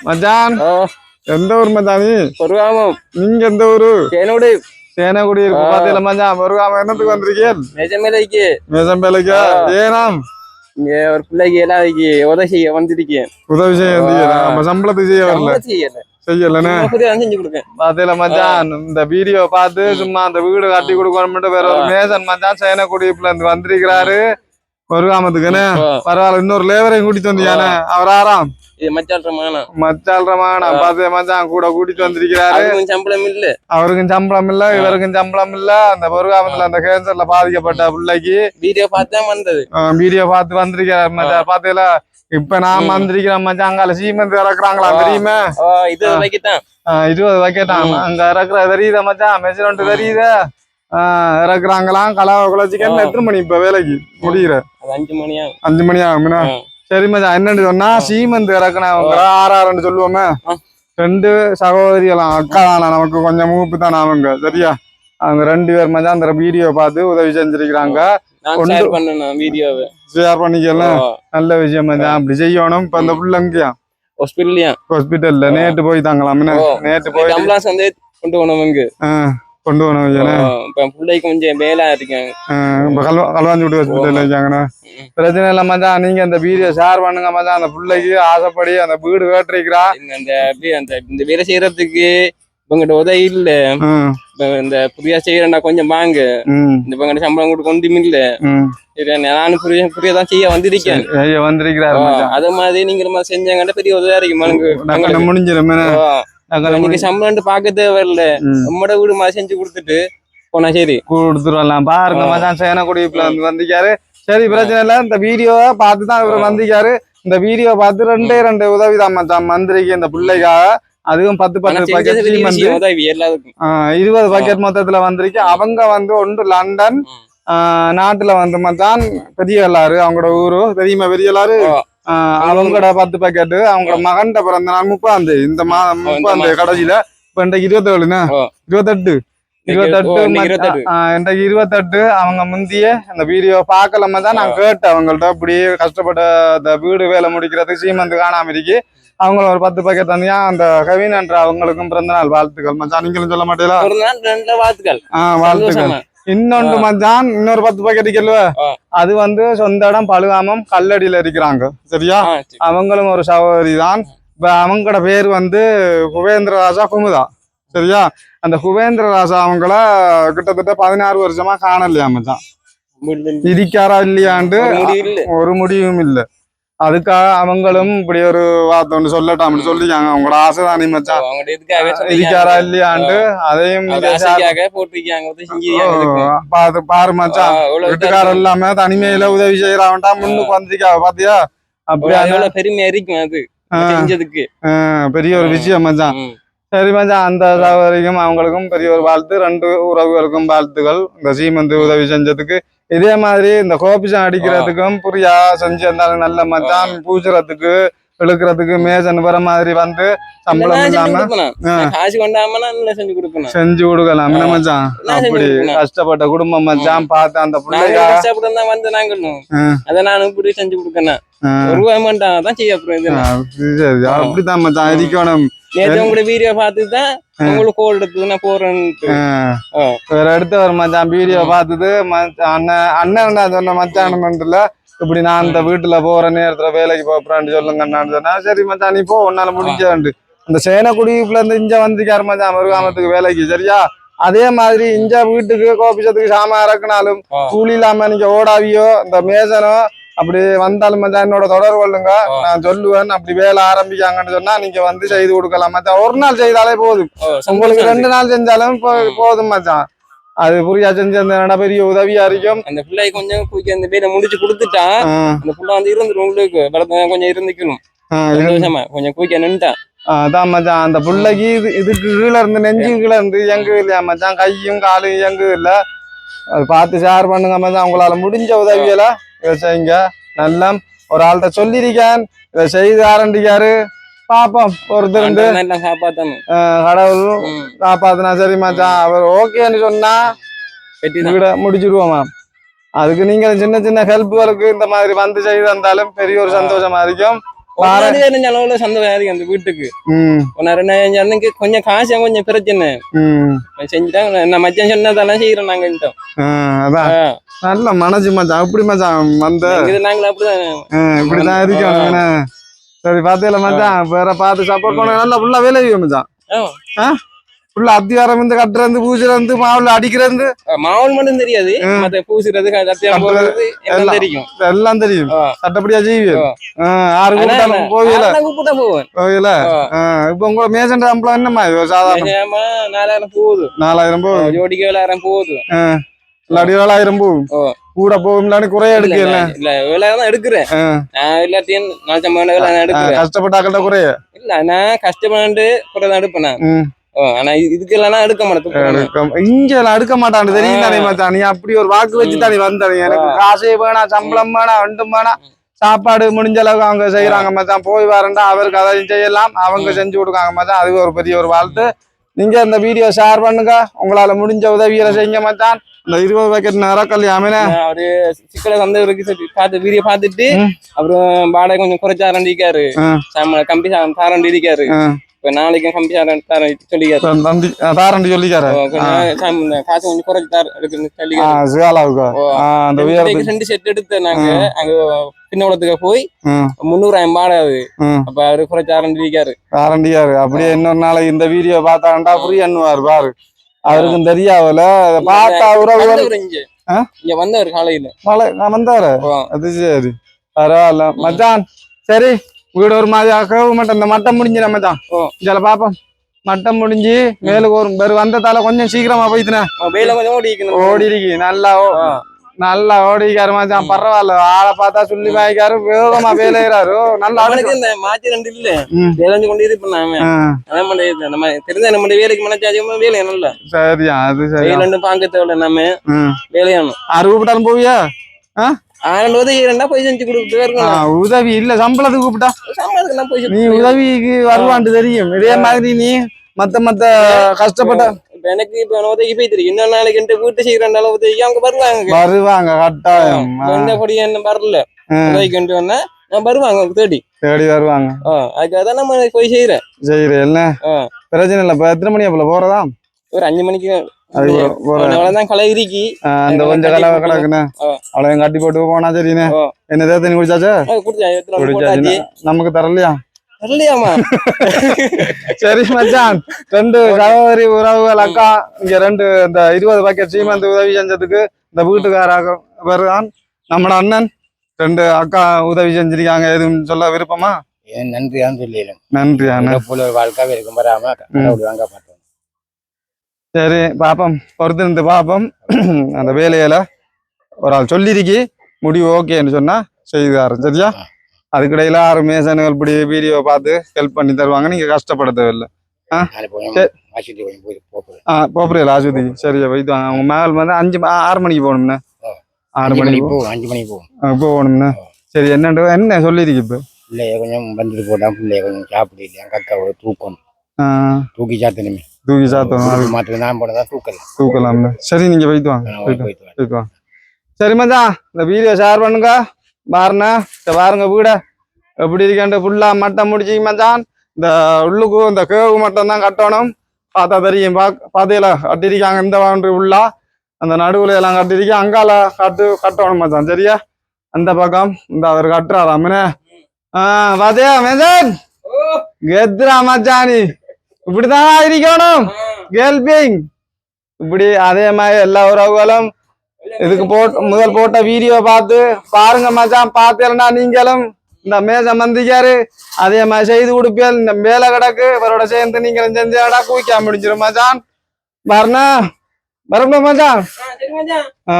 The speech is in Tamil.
மச்சான் எந்த ஊர் மச்சான் நீ? பொருவாமம் நீங்க எந்த ஊரு? என்னோட சேனக்குடி இருக்கு. பாத்தீங்களா மச்சான்? வருவாம என்னத்துக்கு வந்திருக்கீங்க? நிஜமேலைக்கு மேசம்பேலைக்கா ஆ. ஏனாம்? இங்க ஒரு பிள்ளைக்கு எல்லாருக்கு உதவி செய்ய வந்திருக்கேன். உதவி செய்ய வந்தீங்க ஆ. நம்ம சம்பளத்துக்கு செய்ய வரல. செய்யல செய்யலன்னு பாத்தீங்களா மச்சான்? இந்த வீடியோ பார்த்து சும்மா அந்த வீடு கட்டி கொடுக்கணும்னு வேற ஒரு மேசன் மச்சான் சேனக்குடிப்புல இருந்து வந்திருக்கிறாரு. ஆ. பரவாயில்ல இன்னொரு லேவரையும் கூட்டிட்டு வந்தீங்க அவர் ஆறாம்? நான் பாத்து மச்சான் கூட கூட்டிட்டு வந்திருக்கிறாரு. சம்பளம் இல்ல. அவருக்கும் சம்பளம் இல்ல இவருக்கும் சம்பளம் இல்ல. அந்த பொருகாமத்துல அந்த கேன்சர்ல பாதிக்கப்பட்ட பிள்ளைக்கு வீடியோ பார்த்து வந்தது. வீடியோ பார்த்து வந்திருக்கிறார் மச்சான். பாத்தீங்களா இப்ப நான். வந்திருக்கிறேன் மச்சான். அங்கால சீமெண்ட் இறக்குறாங்களா. தெரியுமா? இது வைக்கத்தான் இருபது வைக்கட்டான். அங்க இறக்குற தெரியுதா மச்சான்? தெரியுதா? ஆ, இறக்குறாங்களாம். கலாவ குலச்சிக்கன்னு ஆ. எத்தனை மணி இப்ப வேலைக்கு? முடிகிற அஞ்சு மணியா அஞ்சு மணி ஆகும்னா. சரி மச்சான் என்னன்னு சொன்னா சீமெண்ட் இறக்குனவங்க ஆறாறுன்னு சொல்லுவோமே. ரெண்டு சகோதரிகளாம் அக்கா தானா நமக்கு கொஞ்சம் மூப்பு தானே அவங்க சரியா? அவங்க ரெண்டு பேர் மச்சான் அந்த வீடியோ பார்த்து உதவி செஞ்சிருக்கிறாங்க. ஷேர் பண்ணிக்கலாம் நல்ல விஷயம் மச்சான் அப்படி செய்யணும். இப்ப அந்த பிள்ளைங்க ஹாஸ்பிட்டல்லையா ஹாஸ்பிட்டல்ல. நேற்று போயிட்டாங்களாம் என்ன? ஓ. நேற்று போய் கொண்டு போனவங்க. கொண்டு இப்ப பிள்ளைக்கு கொஞ்சம் வேலை இருக்காங்க இப்ப கல்வா கல்வாஞ்சிவிட்டு ஹாஸ்பிட்டல்ல இருக்காங்கண்ணா ம். பிரச்சனை இல்லை மச்சான். நீங்க அந்த வீடியோ ஷேர் பண்ணுங்க மச்சான். அந்த பிள்ளைக்கு ஆசைப்படி அந்த வீடு கேட்டிருக்கிறா இந்த அந்த அந்த இந்த வேலை செய்யறதுக்கு இவங்கிட்ட உதவி இல்ல. இந்த புரியா செய்யறேன்டா கொஞ்சம் வாங்க. இந்த இவங்கிட்ட சம்பளம் கொடுக்க ஒன்றும் இல்ல. நானும் புரிய புரியதான் செய்ய வந்திருக்கேன். ஐயா வந்திருக்கிறாரு அது மாதிரி நீங்க மாதிரி செஞ்சாங்கன்ற பெரிய உதவியா இருக்கு மனுக்கு டக்குனு முடிஞ்சிடும் நீங்க முடிஞ்சு- சம்பளம் பார்க்க தேவையில்ல. நம்மட வீடு மாதிரி செஞ்சு கொடுத்துட்டு போனா சரி கொடுத்துருவலாம் பாருங்க. மச்சான் சேனக்குடிப்புல வந்து வந்திருக்காரு சரி பிரச்சனை இல்லை இந்த வீடியோவை பார்த்து தான் இவர் ஆ. வந்திருக்காரு இந்த வீடியோ பார்த்து ரெண்டே ரெண்டு உதவி தான் மச்சான் மந்திரிக்கு இந்த பிள்ளைக்காக அதுவும் பத்து பத்து பக்கெட் இருபது பக்கெட் மொத்தத்துல வந்திருக்கு அவங்க வந்து ஒன்று லண்டன் நாட்டுல வந்து மச்சான் பெரிய எல்லாரு அவங்களோட ஊரு தெரியுமா பெரிய அவங்களோட பத்து பாக்கெட் அவங்களோட மகன்ட பிறந்த நாள் முப்பாம் தேதி. இந்த மா முப்பாம் தேதி. கடைசியில இப்ப இன்றைக்கு இருபத்தேழுண்ணா. இருபத்தெட்டு. இருபத்தெட்டு இன்றைக்கு இருபத்தெட்டு. அவங்க முந்திய அந்த வீடியோ பார்க்கலாம தான் நான் கேட்டேன். அவங்கள்ட்ட இப்படி கஷ்டப்பட்ட அந்த வீடு வேலை முடிக்கிறதுக்கு சீமந்து காணாம இருக்கு அவங்கள ஒரு பத்து பாக்கெட் தந்தியா அந்த கவின் என்ற அவங்களுக்கும் பிறந்த நாள் வாழ்த்துக்கள். மச்சான் நீங்களும் சொல்ல மாட்டீங்களா? வாழ்த்துக்கள். ஆ வாழ்த்துக்கள். இன்னொன்று மச்சான் இன்னொரு பத்து பாக்கெட் ஆ. அது வந்து சொந்த இடம் பழுகாமம் கல்லடியில இருக்கிறாங்க. சரியா. அவங்களும் ஒரு சகோதரி தான். இப்ப அவங்களோட பேர் வந்து குபேந்திர ராஜா குமுதா. சரியா? அந்த குபேந்திர ராஜா அவங்கள கிட்டத்தட்ட பதினாறு வருஷமா காணலையா மச்சான். இருக்காரா இல்லையாண்டு ஒரு முடிவும் இல்ல. அதுக்காக அவங்களும் இப்படி ஒரு வார்த்தை ஒன்று சொல்லட்டாம்னு சொல்லிக்காங்க அவங்களோட ஆசைதானி மச்சான். அவங்கள்ட்ட இதுக்காக இருக்காரா. இல்லையாண்டு அதையும் பாத்து பாரு மச்சான். வீட்டுக்காரர் இருக்கு. இல்லாம தனிமையில உதவி செய்யறான்டா முன்னுக்கு வந்திருக்கா பாத்தியா? அப்படியா பெருமையா இருக்கும் அது. பெரிய ஒரு விஷயம் மச்சான். சரி மச்சான் அந்த சகோதரிக்கும் அவங்களுக்கும் பெரிய ஒரு வாழ்த்து ரெண்டு உறவுகளுக்கும் வாழ்த்துகள். இந்த சீமந்து உதவி செஞ்சதுக்கு. இதே மாதிரி இந்த கோபிச்சம் அடிக்கிறதுக்கும் புரியா செஞ்சு இருந்தாலும் நல்ல மச்சான் பூசுறதுக்கு இழுக்கிறதுக்கு மேசன் வர மாதிரி வந்து சம்பளம் இல்லாம செஞ்சு கொடுப்பேன் செஞ்சு கொடுக்கலாம். என்ன. மச்சான்? அப்படி. கஷ்டப்பட்ட குடும்பம் மச்சான் பார்த்து அந்த நாங்க பிள்ளைக்கா கஷ்டப்பட்டு தான் வந்து நாங்களும் ஆ. அதை நான் இப்படி செஞ்சு கொடுக்கணும். ஆ. ஒரு ரூபாய் மட்டும் தான் செய்ய அப்புறம் இது ஆ, சரி. அப்படித்தான் மச்சான். இருக்கணும் நேற்று உங்களோட வீடியோ பார்த்து தான் உங்களுக்கு கோல் எடுத்து நான் ஆ. ஆ. வேற அடுத்த ஒரு மச்சான். வீடியோ பார்த்தது மச்ச- அண்ணன் அண்ணன் சொன்ன மச்சான் இப்படி நான் இந்த வீட்டுல போற நேரத்துல வேலைக்கு போறேன்னு சொல்லுங்க நான் சொன்னா சரி மச்சான் நீ போ உன்னால முடிஞ்சு அந்த சேனக்குடிப்புல இருந்து இங்க வந்திருக்காரு மச்சான் மருகாமத்துக்கு வேலைக்கு சரியா? அதே மாதிரி இங்க வீட்டுக்கு கோபிச்சத்துக்கு சாமான் இறக்குனாலும். கூலி இல்லாம நீங்க ஓடாவியோ இந்த மேசனோ அப்படி வந்தாலும் மச்சான் என்னோட தொடர்பு கொள்ளுங்க. நான் சொல்லுவேன் அப்படி வேலை ஆரம்பிக்காங்கன்னு சொன்னா நீங்க வந்து செய்து கொடுக்கலாம். மச்சான் ஒரு நாள் செய்தாலே போதும். உங்களுக்கு. ரெண்டு நாள் செஞ்சாலும் போதும் மச்சான். அது புரியா செஞ்சு அந்த பெரிய உதவியா இருக்கும். அந்த பிள்ளை கொஞ்சம் குயிக்க அந்த பேரை முடிச்சு கொடுத்துட்டா அந்த புள்ள வந்து இருந்துரும் உங்களுக்கு கொஞ்சம் இருந்துக்கணும். சந்தோஷமா. கொஞ்சம் குயிக்க நின்றுட்டான் ஆ, அதான் மச்சான். அந்த பிள்ளைக்கு இது இதுக்கு கீழே இருந்து நெஞ்சு கீழே இருந்து இயங்கு இல்லையா மச்சான்? கையும் காலும் இயங்கு இல்ல? அது பார்த்து ஷேர் பண்ணுங்க மச்சான். உங்களால முடிஞ்ச உதவியில இதை செய்யுங்க. நல்லா ஒரு ஆள்கிட்ட சொல்லியிருக்கேன். இதை செய்து ஆரம்பிக்காரு. பாப்போம். ஒருத்தர் இருந்து ஆண்டவன் எல்லாம் காப்பாத்தணும் ஆ, கடவுள் ம். காப்பாத்தினா சரி மச்சான். அவர் ஓகேன்னு சொன்னா வீட முடிச்சிருவோமா அதுக்கு நீங்க சின்ன சின்ன ஹெல்ப்புகளுக்கு இந்த மாதிரி வந்து செய்து தந்தாலும் பெரிய ஒரு சந்தோஷமா இருக்கும். செலவுல சந்தோஷம் அந்த வீட்டுக்கு? அன்னைக்கு கொஞ்சம் காசு கொஞ்சம் பிரச்சனை. செஞ்சுட்டாங்க நான் மச்சான் சொன்னதெல்லாம் செய்யறோம் நாங்க அதான். நல்ல மனசு மச்சான். அப்படி மச்சான் வந்த நாங்களும் அப்படிதான். இப்படிதான் என்ன? சரி பாத்தியில மச்சான் வேற பார்த்து சப்போர்ட் பண்ண நல்லா ஃபுல்லா வேலை செய்யும் மச்சான். ஃபுல்லா அத்திவாரம் இருந்து கட்டுறது பூசுறது மாவுல அடிக்கிறது மாவுல் மட்டும் தெரியாது. மத்த பூசுறது போடுறது எல்லாம். தெரியும். எல்லாம் தெரியும். சட்டப்படியா செய்வீங்க. ஆறு போவியல ஆறுனா கூப்பிட்டா போவேன். போவியல ஆ. இப்ப உங்க மேசன் சம்பளம் என்னம்மா? சாதாரண நாலாயிரம் போகுது. நாலாயிரம் போகும் ஜோடிக்கு ஏழாயிரம் போகுது. இல்லாட்டி ஏழாயிரம் போகும். கூட போகும் இல்லாட்டி குறைய எடுக்கல. இல்ல தான் எடுக்கிறேன். நான் எல்லாத்தையும் நாலு சம்பளம் வேலை நான் எடுக்கிறேன். கஷ்டப்பட்டாக்கள்ட்ட குறைய? இல்ல நான் கஷ்டப்பட்டு தான் எடுப்பேன் ஆனா இது- இதுக்கு எல்லாம் நான் எடுக்க மாட்டேன் இங்க எடுக்க மாட்டான் தெரியும் நீ அப்படி ஒரு வாக்கு வச்சு தானே வந்தானே எனக்கு காசே வேணாம் சம்பளம் வேணாம் ரெண்டும் வேணாம். சாப்பாடு முடிஞ்ச அளவுக்கு அவங்க செய்யறாங்க மச்சான். போய் வரண்டா அவருக்கு அதையும் செய்யலாம் அவங்க செஞ்சு கொடுக்காங்க மச்சான். அது ஒரு பெரிய ஒரு வாழ்த்து. நீங்க இந்த வீடியோ ஷேர் பண்ணுங்க. உங்களால முடிஞ்ச உதவிகளை செய்யுங்க மச்சான். இந்த இருபது பேக்கெட் அமீனே நான் ஒரு சிக்கல சந்தை இருக்கு பார்த்து வீடியோ பார்த்துட்டு. அப்புறம் வாடகை கொஞ்சம் குறைச்சாரண்டி இருக்காரு. ஆ. சம்பளம் கம்பி சாரண்டி இருக்காரு. இப்ப நாளைக்கும் கம்பி தாரண்டி சொல்லிக்காரு. தாரண்டி சொல்லிக்காரு. காசு கொஞ்சம் குறைச்சு தார சொல்லிக்காரு. ரெண்டு செட் எடுத்து நாங்க. அங்க பின்னோளத்துக்கு போய் ம், முந்நூறாயிரம் ம். அப்ப அவரு குறைச்சாரண்டி இருக்காரு. தாரண்டியாரு அப்படியே இன்னொரு நாளைக்கு இந்த வீடியோ பார்த்தாண்டா ஃப்ரீ பண்ணுவார் பாரு. அவருக்கும் தெரியாதுல. அதை பார்த்தா வந்தவர் இங்க. வந்தவர் காலையில. மழை நான் வந்தாரு. அது சரி. பரவாயில்ல. மச்சான் சரி. வீடு ஒரு மாதிரி அக்கவு மட்டும் இந்த மட்டம் முடிஞ்சிட மச்சான். இதில் பாப்போம். மட்டம் முடிஞ்சு மேலுக்கு ஒரு வந்ததால கொஞ்சம் சீக்கிரமா போயிட்டுனே. வெயில கொஞ்சம் ஓடி இருக்கு நல்லா. நல்லா ஓடிக்காரு மச்சான். பரவாயில்ல. ஆளை பார்த்தா சொல்லி வாய்க்காரு வேகமா வேலையிறாரு. நல்லா அவனுக்கு இந்த மாத்தி ரெண்டு இல்ல. வேலைஞ்சு கொண்டு இருப்பான் அவன் ஆ, அதான் பண்ணி நம்ம தெரிஞ்ச நம்ம வேலைக்கு மனச்சாதியமா வேலை நல்ல சரியா அது சரி ரெண்டு பாங்க தேவையில்ல நம்ம வேலையானும் ஆறு கூப்பிட்டாலும் போவியா? ஆரண்டு உதவி ரெண்டா போய் செஞ்சு இருக்கணும். உதவி இல்ல சம்பளத்துக்கு கூப்பிட்டா. சம்பளத்துக்கு போய் நீ உதவிக்கு வருவான்ட்டு தெரியும். இதே மாதிரி நீ மத்த மத்த கஷ்டப்பட்ட இப்ப எனக்கு இப்ப உதவி? போய் இன்னொரு நாளைக்கு வீட்டு செய்யற உதவி. அவங்க வருவாங்க வருவாங்க கட்டாயம். எந்த படி என்ன வரல. கொண்டு வந்தா வருவாங்க தேடி. தேடி வருவாங்க. அதுக்காக நம்ம போய் செய்யறேன் என்ன? ஆ. பிரச்சனை இல்ல இப்ப எத்தனை மணி அப்பல போறதா? ஒரு அஞ்சு மணிக்கு. என்ன நமக்கு தரலையா? இல்லையாமா சரி மச்சான். ரெண்டு சகோதரி உறவுகள் அக்கா இங்க ரெண்டு இந்த இருபது பாக்கெட் சீமந்து உதவி செஞ்சதுக்கு இந்த வீட்டுக்காராக வருதான் நம்மட அண்ணன் ரெண்டு அக்கா உதவி செஞ்சிருக்காங்க. எதுவும் சொல்ல விருப்பமா? ஏன் நன்றியான்னு சொல்லிடலாம். நன்றி அண்ணன் இதை போல ஒரு வாழ்க்கை இருக்கும் வராம வாங்க பார்த்தோம் சரி பாப்போம். பொறுத்து இருந்து பாப்போம். அந்த வேலையில ஒரு ஆள் சொல்லிருக்கி. முடிவு ஓகேன்னு சொன்னா செய்தாரு சரியா? அதுக்கிடையில ஆறு மேசனுகள் இப்படி வீடியோ பார்த்து ஹெல்ப் பண்ணி தருவாங்க. நீங்க கஷ்டப்பட தேவையில்லை போப்புரியல ஆஸ்பத்திரி. சரி போயிட்டு வாங்க. உங்க மகள் வந்து அஞ்சு ஆறு மணிக்கு போகணும்ண்ணே. ஆறு மணிக்கு போகும் அஞ்சு மணிக்கு போகும் போகணும்ண்ணே. சரி என்னண்டு என்ன சொல்லிருக்கு இப்போ? பிள்ளைய கொஞ்சம் வந்துட்டு போட்டான் பிள்ளைய கொஞ்சம் சாப்பிட. இல்லையா கக்காவை தூக்கம். தூக்கி சாத்தணுமே. தூக்கி சாத்தணும். மாற்று நான் போனதான் தூக்கலாம் தூக்கலாம்ண்ணே. சரி நீங்க போயிட்டு வாங்க. போயிட்டு வாங்க. சரி மச்சான் இந்த வீடியோ ஷேர் பண்ணுங்க. பாருண்ணே இந்த பாருங்க வீட. எப்படி இருக்கேன்ட்டு ஃபுல்லா மட்டம் முடிச்சு மச்சான். இந்த உள்ளுக்கு இந்த கேவு மட்டும் தான் கட்டணும். பார்த்தா தெரியும் பா பாத்தீங்களா கட்டிருக்காங்க இந்த பவுண்டரி உள்ளா அந்த நடுவுல எல்லாம் கட்டிருக்கேன் அங்கால கட்டு கட்டணும் மச்சான் சரியா? அந்த பக்கம் இந்த அவர் கட்டுறாராமனே ஆ பாத்தியா மேஜன் கெத்ரா மச்சானி. இப்படிதான் இருக்கணும்? கேள்விங் இப்படி அதே மாதிரி எல்லா உறவுகளும் இதுக்கு போட்டு முதல் போட்ட வீடியோ பார்த்து பாருங்க மச்சான் பார்த்தேன்னா நீங்களும் இந்த மேச மந்திக்காரு அதே மாதிரி செய்து கொடுப்பேன் இந்த மேல கிடக்கு இவரோட சேர்ந்து நீங்களும் செஞ்சாடா குவிக்க முடிஞ்சிடும் மச்சான். வரணா வரணும் சரி மச்சான். ஆ.